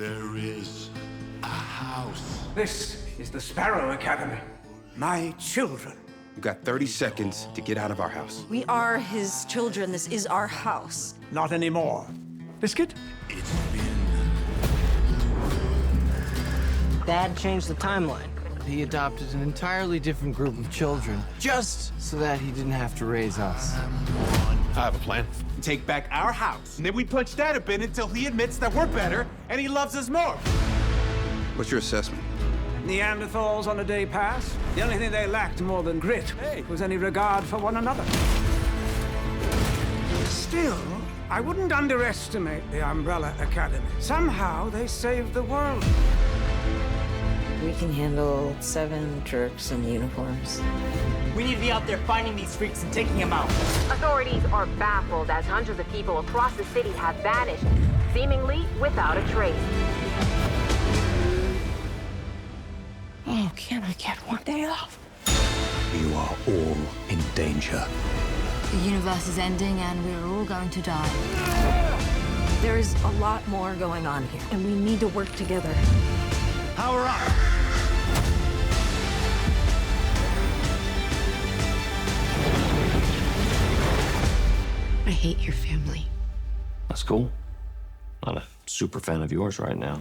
There is a house. This is the Sparrow Academy. My children. You got 30 seconds to get out of our house. We are his children. This is our house. Not anymore. Biscuit? It's been Dad changed the timeline. He adopted an entirely different group of children just so that he didn't have to raise us. I have a plan. Take back our house, and then we punch Dad a bit until he admits that we're better and he loves us more. What's your assessment? Neanderthals on a day pass. The only thing they lacked more than grit was any regard for one another. Still, I wouldn't underestimate the Umbrella Academy. Somehow they saved the world. We can handle seven jerks in uniforms. We need to be out there finding these freaks and taking them out. Authorities are baffled as hundreds of people across the city have vanished, seemingly without a trace. Oh, can I get one day off? You are all in danger. The universe is ending and we're all going to die. There is a lot more going on here, and we need to work together. Power up! I hate your family. That's cool. Not a super fan of yours right now.